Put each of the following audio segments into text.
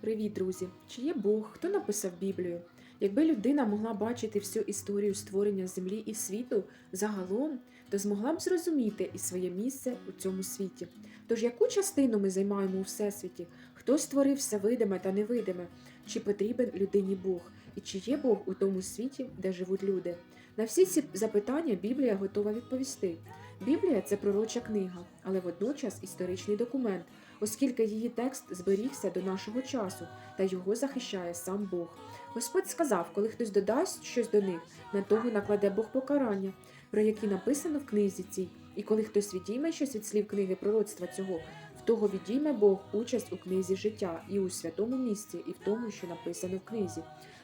Привіт, друзі! Чи є Бог? Хто написав Біблію? Якби людина могла бачити всю історію створення землі і світу загалом, то змогла б зрозуміти і своє місце у цьому світі. Тож яку частину ми займаємо у всесвіті? Хто створив все видиме та невидиме? Чи потрібен людині Бог? І чи є Бог у тому світі, де живуть люди? На всі ці запитання Біблія готова відповісти. Біблія це пророча книга, але водночас історичний документ, оскільки її текст зберігся до нашого часу та його захищає сам Бог. Господь сказав, коли хтось додасть щось до них, на того накладе Бог покарання, про які написано в книзі цій. І коли хтось відійме щось від слів книги пророцтва цього, в того відійме Бог участь у книзі життя і у святому місці, і в тому, що написано в книзі.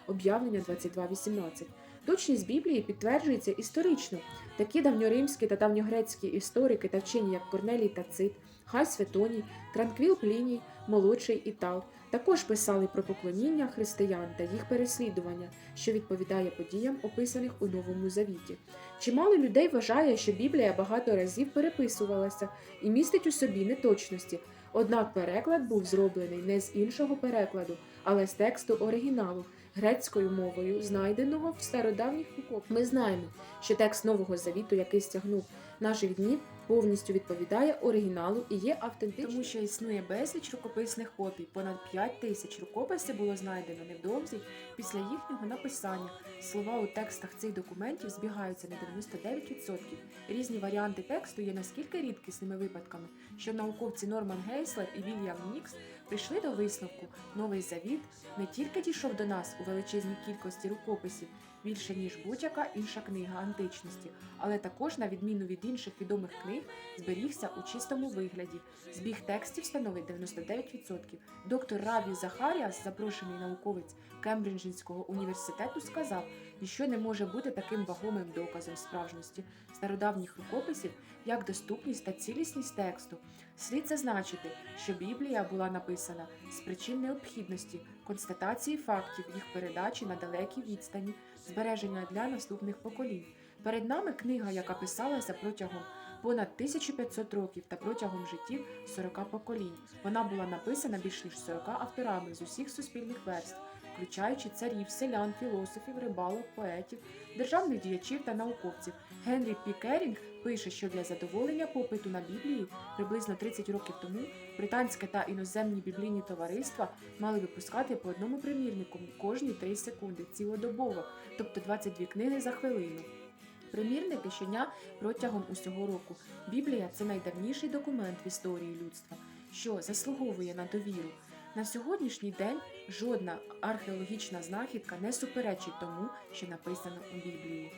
Об'явлення 22.18. Точність Біблії підтверджується історично. Такі давньоримські та давньогрецькі історики та вчені, як Корнелій Тацит, Хай Светоній, Транквіл Пліній, Молодший і Тал, також писали про поклоніння християн та їх переслідування, що відповідає подіям, описаних у Новому Завіті. Чимало людей вважає, що Біблія багато разів переписувалася і містить у собі неточності. Однак переклад був зроблений не з іншого перекладу, але з тексту оригіналу грецькою мовою, знайденого в стародавніх рукописах. Ми знаємо, що текст Нового Завіту, який стягнув наших днів, повністю відповідає оригіналу і є автентичним. Тому що існує безліч рукописних копій. Понад 5 тисяч рукописів було знайдено невдовзі після їхнього написання. Слова у текстах цих документів збігаються на 99%. Різні варіанти тексту є наскільки рідкісними випадками, що науковці Норман Гейслер і Вільям Нікс прийшли до висновку. Новий завіт не тільки дійшов до нас у величезній кількості рукописів, більше ніж будь-яка інша книга античності, але також, на відміну від інших відомих книг, зберігся у чистому вигляді. Збіг текстів становить 99%. Доктор Раві Захаріас, запрошений науковець Кембриджського університету, сказав, що не може бути таким вагомим доказом справжності стародавніх рукописів, як доступність та цілісність тексту. Слід зазначити, що Біблія була написана з причин необхідності, констатації фактів, їх передачі на далекій відстані, збереження для наступних поколінь. Перед нами книга, яка писалася протягом понад 1500 років та протягом життів 40 поколінь. Вона була написана більш ніж 40 авторами з усіх суспільних верств, включаючи царів, селян, філософів, рибалок, поетів, державних діячів та науковців. Генрі Пі Керінг пише, що для задоволення попиту на Біблії приблизно 30 років тому британське та іноземні біблійні товариства мали випускати по одному примірнику кожні 3 секунди цілодобово, тобто 22 книги за хвилину. Примірники щодня протягом усього року. Біблія це найдавніший документ в історії людства, що заслуговує на довіру. На сьогоднішній день жодна археологічна знахідка не суперечить тому, що написано у Біблії.